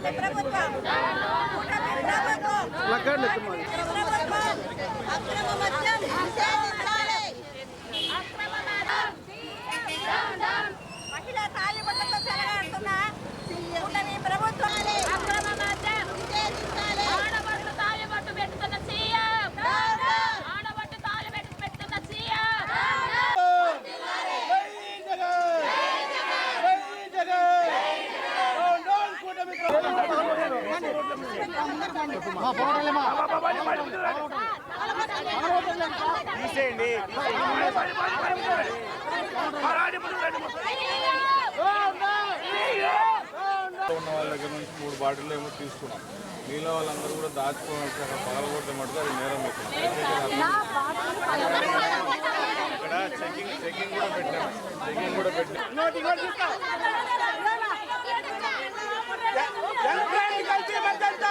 ఉంటుంది ప్రభుత్వం ప్రభుత్వం అక్రమ మద్యం ఉన్న వాళ్ళ దగ్గర నుంచి మూడు బాటిల్ ఏమో తీసుకున్నాం మీలో వాళ్ళందరూ కూడా దాచుకోవడం అక్కడ పగలగొట్టే మటుకు అది నేరం ఇక్కడ చెకింగ్ చెకింగ్ కూడా పెట్టాము చెకింగ్ కూడా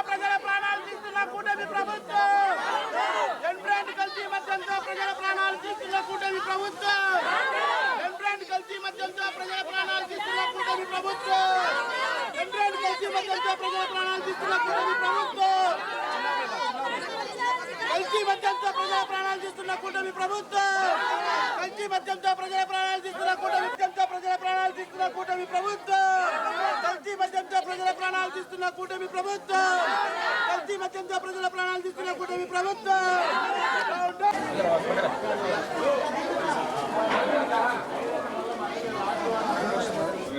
ప్రజల కూటమి ప్రభుత్వం! జనబ్రాండ్ కలిసి మధ్యంతో ప్రజల ప్రాణాలు తీస్తున్న కూటమి ప్రభుత్వం! జనబ్రాండ్ కలిసి మధ్యంతో ప్రజల ప్రాణాలు తీస్తున్న కూటమి ప్రభుత్వం! జనబ్రాండ్ కలిసి మధ్యంతో ప్రజల ప్రాణాలు తీస్తున్న కూటమి ప్రభుత్వం! కలిసి మద్యంతో ప్రజల ప్రాణాలు తీస్తున్న కూటమి ప్రభుత్వం. కలిసి మద్యంతో ప్రజల ప్రాణాలు తీస్తున్న కూటమి మద్యంతో ప్రజల ప్రాణాలు తీస్తున్న కూటమి ప్రభుత్వం. కలిసి మద్యంతో ప్రజల ప్రాణాలు తీస్తున్న కూటమి ప్రభుత్వం. కలిసి మధ్యంతో ప్రజల ప్రాణాలు తీస్తున్న కూటమి ప్రభుత్వం.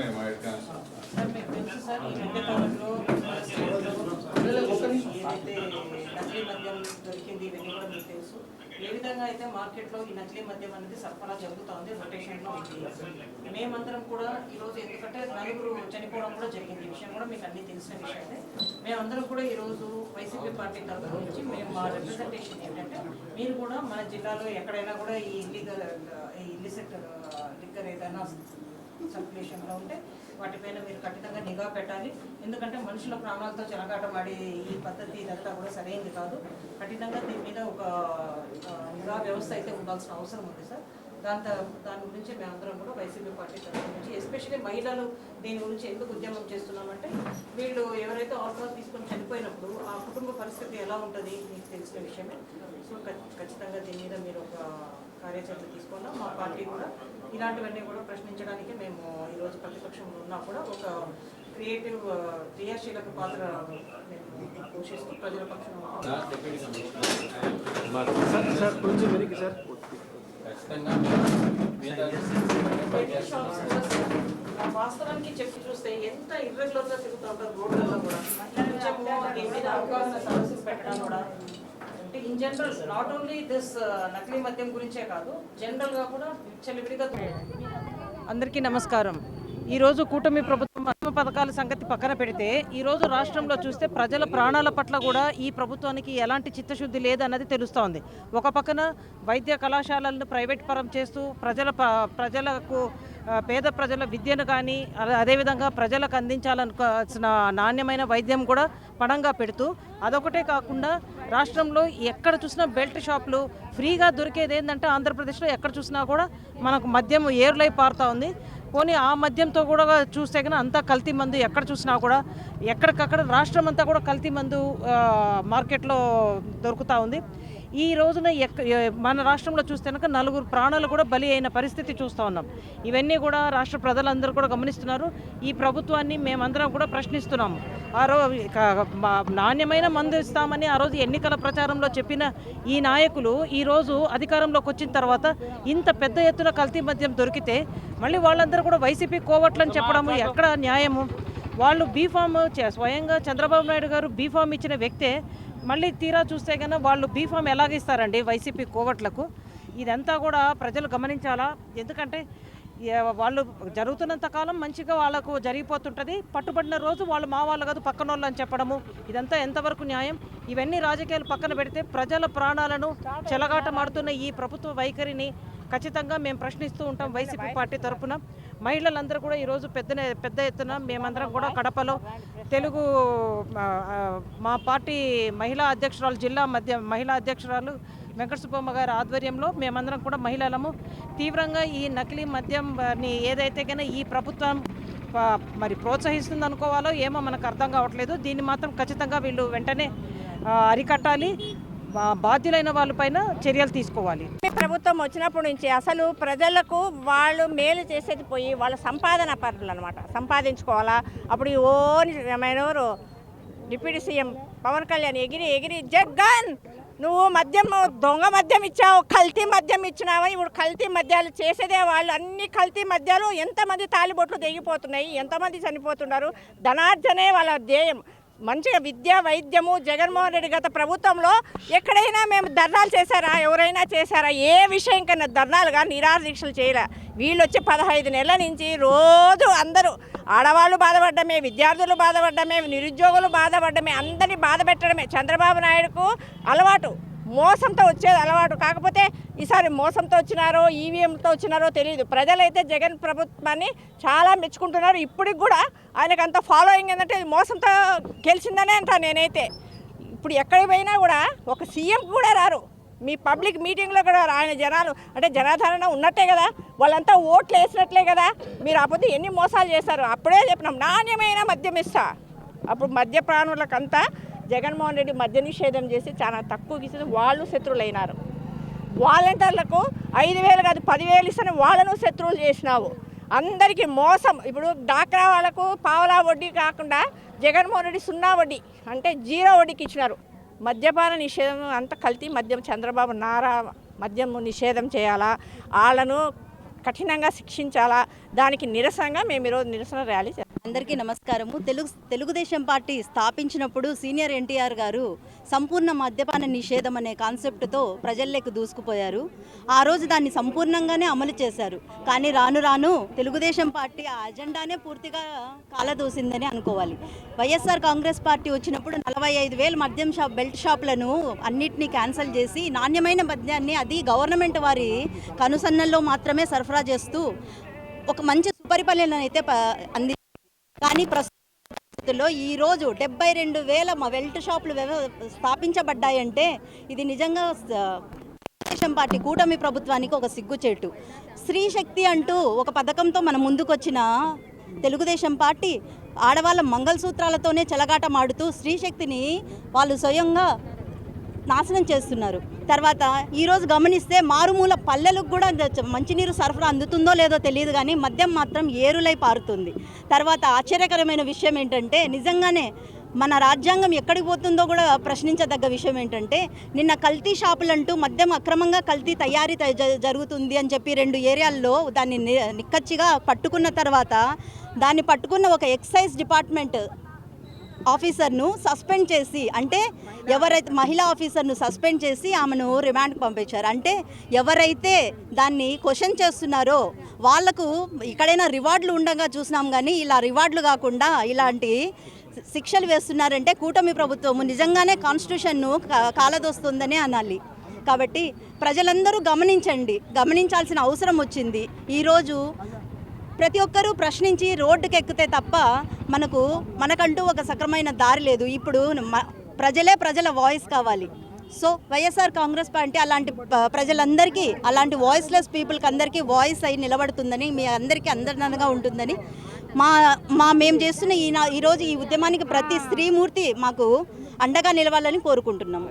మా హెడ్ కానిస్టేబుల్. సార్ మీకు తెలుసు సార్ ఈ మధ్యకాలంలో ఏదైతే నకిలీ మద్యం దొరికింది ఇవన్నీ కూడా మీకు తెలుసు ఏ విధంగా అయితే మార్కెట్లో ఈ నకిలీ మద్యం అనేది సరఫరా జరుగుతోంది రొటేషన్లో ఉంది. మేమందరం కూడా ఈరోజు ఎందుకంటే నలుగురు చనిపోవడం కూడా జరిగింది. ఈ విషయం కూడా మీకు అన్ని తెలిసిన విషయమే. మేమందరం కూడా ఈరోజు వైసీపీ పార్టీ తరఫు నుంచి మేము మా రిప్రజెంటేషన్ ఏంటంటే మీరు కూడా మన జిల్లాలో ఎక్కడైనా కూడా ఈ ఇల్లీగల్ ఈ ఇల్లిసిట్ లిక్కర్ ఏదైనా సర్క్యులేషన్లో ఉంటే వాటిపైన మీరు కఠినంగా నిఘా పెట్టాలి. ఎందుకంటే మనుషుల ప్రాణాలతో చెలగాటమాడే ఈ పద్ధతి ఇదంతా కూడా సరైనది కాదు. కఠినంగా దీని మీద ఒక నిఘా వ్యవస్థ అయితే ఉండాల్సిన అవసరం ఉంది సార్. దాని దాని గురించి మేమందరం కూడా వైసీపీ పార్టీ తరఫు నుంచి ఎస్పెషల్లీ మహిళలు దీని గురించి ఎందుకు ఉద్యమం చేస్తున్నామంటే వీళ్ళు ఎవరైతే ఆల్కహాల్ తీసుకొని చనిపోయినప్పుడు ఆ కుటుంబ పరిస్థితి ఎలా ఉంటుంది మీకు తెలిసిన విషయమే. సో ఖచ్చితంగా దీని మీద మీరు ఒక కార్యాచరణ తీసుకోవాలా మా పార్టీ కూడా. ఇలాంటివన్నీ కూడా ప్రశ్నించడానికి మేము ఈరోజు ప్రతిపక్షంలో ఉన్నా కూడా ఒక క్రియేటివ్ క్రియాశీలక పాత్ర మేము పోషిస్తూ ప్రజల పక్షంలో ఆ వాస్తవానికి చెప్పి చూస్తే ఎంత ఇర్రెగ్యులర్గా తిరుగుతూ ఉంటారు రోడ్లలో కూడా. కొంచెము దీని మీద అవగాహన సదస్సులు పెట్టడం కూడా. అంటే in general not only this నకిలీ మద్యం గురించే కాదు జనరల్గా కూడా విచ్చలవిడిగా అందరికీ నమస్కారం. ఈరోజు కూటమి ప్రభుత్వం అక్రమ పథకాల సంగతి పక్కన పెడితే ఈరోజు రాష్ట్రంలో చూస్తే ప్రజల ప్రాణాల పట్ల కూడా ఈ ప్రభుత్వానికి ఎలాంటి చిత్తశుద్ధి లేదన్నది తెలుస్తోంది. ఒక పక్కన వైద్య కళాశాలలను ప్రైవేట్ పరం చేస్తూ ప్రజల ప్రజలకు పేద ప్రజల విద్యను కానీ అలా- అదేవిధంగా ప్రజలకు అందించాలనుకోవాల్సిన నాణ్యమైన వైద్యం కూడా పణంగా పెడుతూ అదొకటే కాకుండా రాష్ట్రంలో ఎక్కడ చూసినా బెల్ట్ షాపులు ఫ్రీగా దొరికేది ఏంటంటే ఆంధ్రప్రదేశ్లో ఎక్కడ చూసినా కూడా మనకు మద్యం ఏర్లై పారుతూ ఉంది. పోనీ ఆ మద్యంతో కూడా చూస్తే కనుక అంతా కల్తీ మందు ఎక్కడ చూసినా కూడా ఎక్కడికక్కడ రాష్ట్రం అంతా కూడా కల్తీ మందు మార్కెట్లో దొరుకుతూ ఉంది. ఈ రోజున ఎక్క మన రాష్ట్రంలో చూస్తే కనుక నలుగురు ప్రాణాలు కూడా బలి అయిన పరిస్థితి చూస్తూ ఉన్నాం. ఇవన్నీ కూడా రాష్ట్ర ప్రజలందరూ కూడా గమనిస్తున్నారు. ఈ ప్రభుత్వాన్ని మేమందరం కూడా ప్రశ్నిస్తున్నాము. ఆ రోజు నాణ్యమైన మందు ఇస్తామని ఆ రోజు ఎన్నికల ప్రచారంలో చెప్పిన ఈ నాయకులు ఈరోజు అధికారంలోకి వచ్చిన తర్వాత ఇంత పెద్ద ఎత్తున కల్తీ మద్యం దొరికితే మళ్ళీ వాళ్ళందరూ కూడా వైసీపీ కోవట్లని చెప్పడము ఎక్కడ న్యాయము? వాళ్ళు బీఫామ్ స్వయంగా చంద్రబాబు నాయుడు గారు బీఫామ్ ఇచ్చిన వ్యక్తే మళ్ళీ తీరా చూస్తే కన్నా వాళ్ళు బీఫామ్ ఎలాగిస్తారండి వైసీపీ కోవట్లకు? ఇదంతా కూడా ప్రజలు గమనించాలా? ఎందుకంటే వాళ్ళు జరుగుతున్నంత కాలం మంచిగా వాళ్ళకు జరిగిపోతుంటుంది. పట్టుబడిన రోజు వాళ్ళు మా వాళ్ళు కాదు పక్కన వాళ్ళు అని చెప్పడము ఇదంతా ఎంతవరకు న్యాయం? ఇవన్నీ రాజకీయాలు పక్కన పెడితే ప్రజల ప్రాణాలను చెలగాటమాడుతున్న ఈ ప్రభుత్వ వైఖరిని ఖచ్చితంగా మేము ప్రశ్నిస్తూ ఉంటాం వైసీపీ పార్టీ తరఫున మహిళలందరూ కూడా ఈరోజు పెద్ద పెద్ద ఎత్తున మేమందరం కూడా కడపలో తెలుగు మా పార్టీ మహిళా అధ్యక్షురాలు జిల్లా మధ్య మహిళా అధ్యక్షురాలు వెంకట సుబ్బమ్మ గారి ఆధ్వర్యంలో మేమందరం కూడా మహిళలము తీవ్రంగా ఈ నకిలీ మద్యంని ఏదైతే కన్నా ఈ ప్రభుత్వం మరి ప్రోత్సహిస్తుంది అనుకోవాలో ఏమో మనకు అర్థం కావట్లేదు. దీన్ని మాత్రం ఖచ్చితంగా వీళ్ళు వెంటనే అరికట్టాలి. బాధ్యులైన వాళ్ళపైన చర్యలు తీసుకోవాలి. ప్రభుత్వం వచ్చినప్పటి నుంచి అసలు ప్రజలకు వాళ్ళు మేలు చేసేది పోయి వాళ్ళ సంపాదన పనులు అనమాట సంపాదించుకోవాలా? అప్పుడు ఓని ఏమైనా ఎవరు డిప్యూటీ సీఎం పవన్ కళ్యాణ్ ఎగిరి ఎగిరి జగన్ నువ్వు మద్యం దొంగ మద్యం ఇచ్చావు కల్తీ మద్యం ఇచ్చినావా? ఇప్పుడు కల్తీ మద్యాలు చేసేదే వాళ్ళు. అన్ని కల్తీ మద్యాలు ఎంతమంది తాలిబొట్లు తెగిపోతున్నాయి ఎంతమంది చనిపోతున్నారు? ధనార్జనే వాళ్ళ ధ్యేయం. మంచిగా విద్య వైద్యము జగన్మోహన్ రెడ్డి గత ప్రభుత్వంలో ఎక్కడైనా మేము ధర్నాలు చేశారా? ఎవరైనా చేశారా? ఏ విషయం కన్నా ధర్నాలుగా నిరాహార దీక్షలు చేయలే. వీళ్ళు వచ్చి పదహైదు నెలల నుంచి రోజు అందరూ ఆడవాళ్ళు బాధపడ్డమే విద్యార్థులు బాధపడ్డమే నిరుద్యోగులు బాధపడ్డమే అందరినీ బాధ పెట్టడమే చంద్రబాబు నాయుడుకు అలవాటు. మోసంతో వచ్చేది అలవాటు. కాకపోతే ఈసారి మోసంతో వచ్చినారో ఈవీఎంతో వచ్చినారో తెలియదు ప్రజలైతే జగన్ ప్రభుత్వాన్ని చాలా మెచ్చుకుంటున్నారు. ఇప్పటికి కూడా ఆయనకు అంత ఫాలోయింగ్ ఏంటంటే మోసంతో గెలిచిందనే అంటా నేనైతే. ఇప్పుడు ఎక్కడికి పోయినా కూడా ఒక సీఎం కూడా రారు. మీ పబ్లిక్ మీటింగ్లో కూడా ఆయన జనాలు అంటే జనాధారణ ఉన్నట్టే కదా. వాళ్ళంతా ఓట్లు వేసినట్లే కదా. మీరు అప్పుడు ఎన్ని మోసాలు చేశారు? అప్పుడే చెప్పినాం. నాణ్యమైన మద్యం ఇస్తా. అప్పుడు మద్యపానులకంతా జగన్మోహన్ రెడ్డి మద్య నిషేధం చేసి చాలా తక్కువ ఇచ్చింది వాళ్ళు శత్రువులైనారు. వాలంటీర్లకు ఐదు వేలు కాదు పదివేలు ఇస్తాను వాళ్ళను శత్రువులు చేసినావు. అందరికీ మోసం. ఇప్పుడు డాక్రా వాళ్ళకు పావలా వడ్డీ కాకుండా జగన్మోహన్ రెడ్డి సున్నా వడ్డీ అంటే జీరో వడ్డీకి ఇచ్చినారు. మద్యపాన నిషేధం అంత కల్తీ మద్యం. చంద్రబాబు నారా మద్యం నిషేధం చేయాలా? వాళ్ళను కఠినంగా శిక్షించాలా? దానికి నిరసనగా మేము ఈరోజు నిరసన ర్యాలీ అందరికీ నమస్కారము. తెలుగు తెలుగుదేశం పార్టీ స్థాపించినప్పుడు సీనియర్ ఎన్టీఆర్ గారు సంపూర్ణ మద్యపాన నిషేధం అనే కాన్సెప్ట్తో ప్రజల్లోకి దూసుకుపోయారు. ఆ రోజు దాన్ని సంపూర్ణంగానే అమలు చేశారు. కానీ రాను రాను తెలుగుదేశం పార్టీ ఆ అజెండానే పూర్తిగా కాలదూసిందని అనుకోవాలి. వైఎస్ఆర్ కాంగ్రెస్ పార్టీ వచ్చినప్పుడు నలభై ఐదు వేల మద్యం షాప్ బెల్ట్ షాప్లను అన్నిటినీ క్యాన్సిల్ చేసి నాణ్యమైన మద్యాన్ని అది గవర్నమెంట్ వారి కనుసన్నల్లో మాత్రమే సరఫరా చేస్తూ ఒక మంచి సుపరిపాలన అయితే అంది కానీ ప్రస్తుతంలో ఈ రోజు డెబ్బై రెండు వేల మా వెల్ట్ షాపులు స్థాపించబడ్డాయంటే ఇది నిజంగా తెలుగుదేశం పార్టీ కూటమి ప్రభుత్వానికి ఒక సిగ్గుచేటు. స్త్రీ శక్తి అంటూ ఒక పథకంతో మనం ముందుకొచ్చిన తెలుగుదేశం పార్టీ ఆడవాళ్ళ మంగళసూత్రాలతోనే చెలగాటమాడుతూ స్త్రీ శక్తిని వాళ్ళు స్వయంగా నాశనం చేస్తున్నారు. తర్వాత ఈరోజు గమనిస్తే మారుమూల పల్లెలకు కూడా మంచినీరు సరఫరా అందుతుందో లేదో తెలియదు కానీ మద్యం మాత్రం ఏరులై పారుతుంది. తర్వాత ఆశ్చర్యకరమైన విషయం ఏంటంటే నిజంగానే మన రాజ్యాంగం ఎక్కడికి పోతుందో కూడా ప్రశ్నించదగ్గ విషయం ఏంటంటే నిన్న కల్తీ షాపులంటూ మద్యం అక్రమంగా కల్తీ తయారీ జ- జరుగుతుంది అని చెప్పి రెండు ఏరియాల్లో దాన్ని నిక్కచ్చిగా పట్టుకున్న తర్వాత దాన్ని పట్టుకున్న ఒక ఎక్సైజ్ డిపార్ట్మెంట్ ఆఫీసర్ను సస్పెండ్ చేసి అంటే ఎవరైతే మహిళా ఆఫీసర్ను సస్పెండ్ చేసి ఆమెను రిమాండ్కి పంపించారు. అంటే ఎవరైతే దాన్ని క్వశ్చన్ చేస్తున్నారో వాళ్ళకు ఇక్కడైనా రివార్డులు ఉండగా చూసినాం కానీ ఇలా రివార్డులు కాకుండా ఇలాంటి శిక్షలు వేస్తున్నారంటే కూటమి ప్రభుత్వము నిజంగానే కాన్స్టిట్యూషన్ను కాలదోస్తుందనే అనాలి. కాబట్టి ప్రజలందరూ గమనించండి. గమనించాల్సిన అవసరం వచ్చింది. ఈరోజు ప్రతి ఒక్కరూ ప్రశ్నించి రోడ్డుకి ఎక్కితే తప్ప మనకు మనకంటూ ఒక సక్రమైన దారి లేదు. ఇప్పుడు మ- ప్రజలే ప్రజల వాయిస్ కావాలి. సో వైఎస్ఆర్ కాంగ్రెస్ పార్టీ అలాంటి ప్రజలందరికీ అలాంటి వాయిస్లెస్ పీపుల్కి అందరికీ వాయిస్ అయి నిలబడుతుందని మీ అందరికీ అందరినగా ఉంటుందని మా మా మేము చేస్తున్న ఈ ఈరోజు ఈ ఉద్యమానికి ప్రతి స్త్రీమూర్తి మాకు అండగా నిలవాలని కోరుకుంటున్నాము.